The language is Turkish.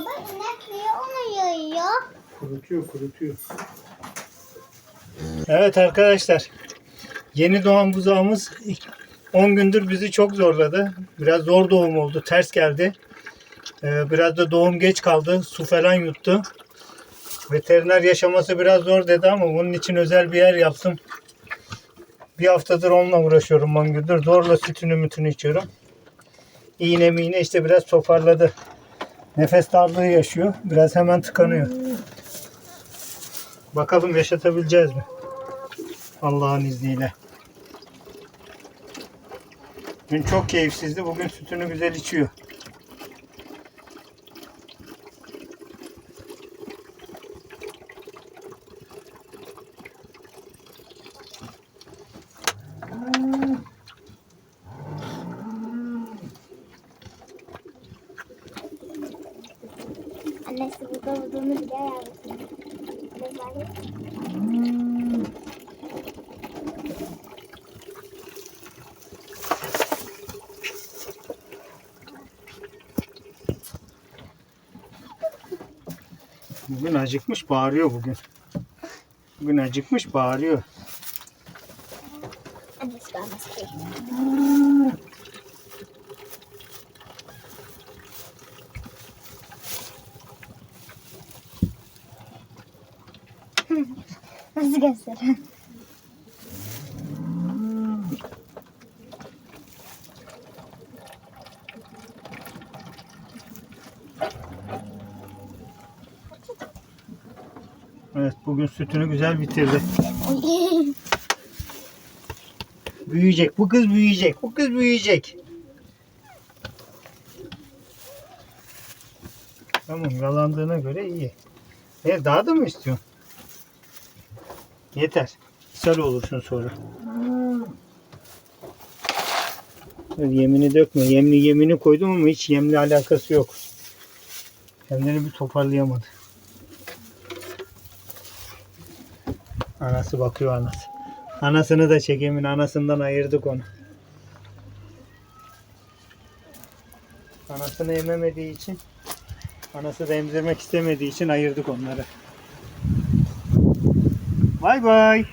İnek niye onu yiyor? Kurutuyor, kurutuyor. Evet arkadaşlar. Yeni doğan buzağımız ilk 10 gündür bizi çok zorladı. Biraz zor doğum oldu. Ters geldi. Ee, biraz da doğum geç kaldı. Su falan yuttu. Veteriner yaşaması biraz zor dedi ama bunun için özel bir yer yaptım. Bir haftadır onunla uğraşıyorum 10 gündür. Zorla sütünü mütünü içiyorum. İğne miğne işte biraz toparladı. Nefes darlığı yaşıyor. Biraz hemen tıkanıyor. Bakalım yaşatabileceğiz mi? Allah'ın izniyle. Dün çok keyifsizdi. Bugün sütünü güzel içiyor. Annesi burada olduğunu bile. Böyle Bugün acıkmış bağırıyor bugün. Bugün acıkmış bağırıyor. Nasıl gösteriyor? Evet bugün sütünü güzel bitirdi. Büyüyecek. Bu kız büyüyecek. Bu kız büyüyecek. Tamam yalandığına göre iyi. E daha da mı istiyorsun? Yeter. İshal olursun sonra. Dur, Yemini dökme. Yemli yemini koydum ama hiç yemli alakası yok. Kendini bir toparlayamadı. Anası bakıyor anası. Anasını da çekemin anasından ayırdık onu. Anasını ememediği için anası da emzirmek istemediği için ayırdık onları. Bye-bye.